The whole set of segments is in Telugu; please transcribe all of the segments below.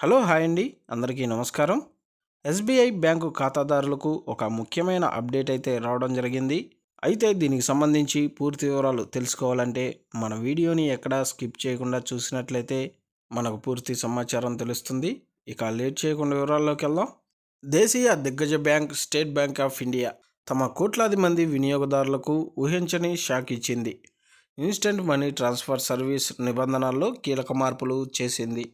హలో హాయ్ అండి. అందరికీ నమస్కారం. ఎస్బీఐ బ్యాంకు ఖాతాదారులకు ఒక ముఖ్యమైన అప్డేట్ అయితే రావడం జరిగింది. అయితే దీనికి సంబంధించి పూర్తి వివరాలు తెలుసుకోవాలంటే మన వీడియోని ఎక్కడా స్కిప్ చేయకుండా చూసినట్లయితే మనకు పూర్తి సమాచారం తెలుస్తుంది. ఇక లేట్ చేయకుండా వివరాల్లోకి వెళ్దాం. దేశీయ దిగ్గజ bank State Bank of India తమ కోట్లాది మంది వినియోగదారులకు ఊహించని షాక్ ఇచ్చింది. ఇన్స్టెంట్ మనీ ట్రాన్స్ఫర్ సర్వీస్ నిబంధనల్లో కీలక మార్పులు చేసింది.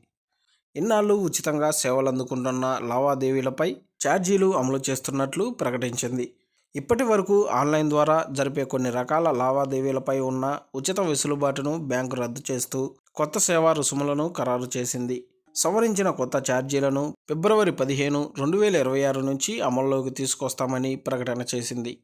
ఇన్నాళ్ళు ఉచితంగా సేవలు అందుకుంటున్న లావాదేవీలపై ఛార్జీలు అమలు చేస్తున్నట్లు ప్రకటించింది. ఇప్పటి వరకు ఆన్లైన్ ద్వారా జరిపే కొన్ని రకాల లావాదేవీలపై ఉన్న ఉచిత వెసులుబాటును బ్యాంకు రద్దు చేస్తూ కొత్త సేవా రుసుములను ఖరారు చేసింది. సవరించిన కొత్త ఛార్జీలను ఫిబ్రవరి పదిహేను రెండు వేల ఇరవై ఆరు నుంచి అమల్లోకి తీసుకొస్తామని ప్రకటన చేసింది.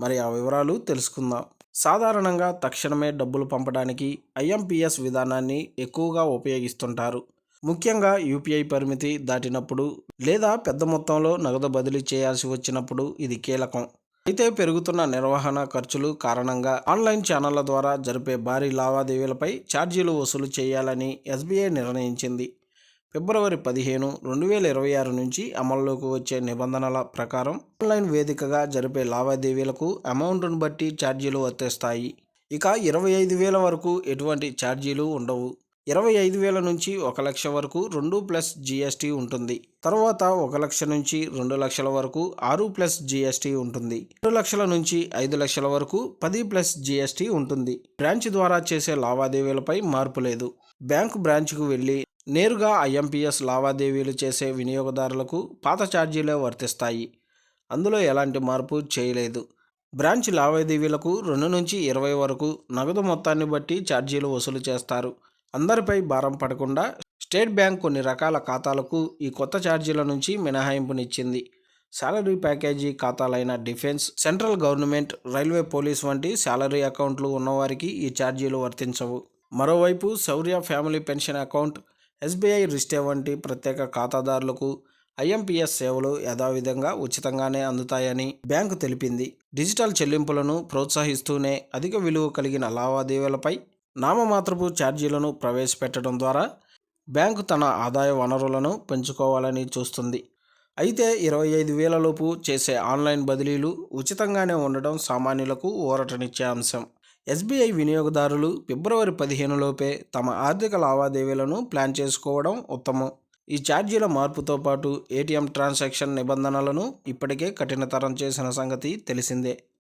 మరి ఆ వివరాలు తెలుసుకుందాం. సాధారణంగా తక్షణమే డబ్బులు పంపడానికి ఐఎంపిఎస్ విధానాన్ని ఎక్కువగా ఉపయోగిస్తుంటారు. ముఖ్యంగా యూపీఐ పరిమితి దాటినప్పుడు లేదా పెద్ద మొత్తంలో నగదు బదిలీ చేయాల్సి వచ్చినప్పుడు ఇది కీలకం. అయితే పెరుగుతున్న నిర్వహణ ఖర్చులు కారణంగా ఆన్లైన్ ఛానళ్ళ ద్వారా జరిపే భారీ లావాదేవీలపై ఛార్జీలు వసూలు చేయాలని ఎస్బీఐ నిర్ణయించింది. ఫిబ్రవరి పదిహేను రెండు వేల ఇరవై ఆరు నుంచి అమల్లోకి వచ్చే నిబంధనల ప్రకారం ఆన్లైన్ వేదికగా జరిపే లావాదేవీలకు అమౌంట్ను బట్టి ఛార్జీలు వర్తిస్తాయి ఇక ఇరవై ఐదు వేల వరకు ఎటువంటి ఛార్జీలు ఉండవు. ఇరవై ఐదు వేల నుంచి ఒక లక్ష వరకు రెండు ప్లస్ జీఎస్టీ ఉంటుంది. తర్వాత ఒక లక్ష నుంచి రెండు లక్షల వరకు ఆరు ప్లస్ జీఎస్టీ ఉంటుంది. రెండు లక్షల నుంచి ఐదు లక్షల వరకు పది ప్లస్ జీఎస్టీ ఉంటుంది. బ్రాంచ్ ద్వారా చేసే లావాదేవీలపై మార్పు లేదు. బ్యాంకు బ్రాంచ్కు వెళ్ళి నేరుగా ఐఎంపీఎస్ లావాదేవీలు చేసే వినియోగదారులకు పాత ఛార్జీలే వర్తిస్తాయి. అందులో ఎలాంటి మార్పు చేయలేదు. బ్రాంచ్ లావాదేవీలకు రెండు నుంచి ఇరవై వరకు నగదు మొత్తాన్ని బట్టి ఛార్జీలు వసూలు చేస్తారు. అందరిపై భారం పడకుండా స్టేట్ బ్యాంక్ కొన్ని రకాల ఖాతాలకు ఈ కొత్త ఛార్జీల నుంచి మినహాయింపునిచ్చింది. Salary package ఖాతాలైన defence central government railway police వంటి శాలరీ అకౌంట్లు ఉన్నవారికి ఈ ఛార్జీలు వర్తించవు. మరోవైపు Shaurya family pension account SBI Rishtey వంటి ప్రత్యేక ఖాతాదారులకు ఐఎంపీఎస్ సేవలు యథావిధంగా ఉచితంగానే అందుతాయని బ్యాంకు తెలిపింది. డిజిటల్ చెల్లింపులను ప్రోత్సహిస్తూనే అధిక విలువ కలిగిన లావాదేవీలపై నామమాత్రపు ఛార్జీలను ప్రవేశపెట్టడం ద్వారా బ్యాంకు తన ఆదాయ వనరులను పెంచుకోవాలని చూస్తుంది. అయితే ఇరవై ఐదు వేలలోపు చేసే ఆన్లైన్ బదిలీలు ఉచితంగానే ఉండడం సామాన్యులకు ఊరటనిచ్చే అంశం. ఎస్బీఐ వినియోగదారులు ఫిబ్రవరి పదిహేనులోపే తమ ఆర్థిక లావాదేవీలను ప్లాన్ చేసుకోవడం ఉత్తమం. ఈ ఛార్జీల మార్పుతో పాటు ఏటీఎం ట్రాన్సాక్షన్ నిబంధనలను ఇప్పటికే కఠినతరం చేసిన సంగతి తెలిసిందే.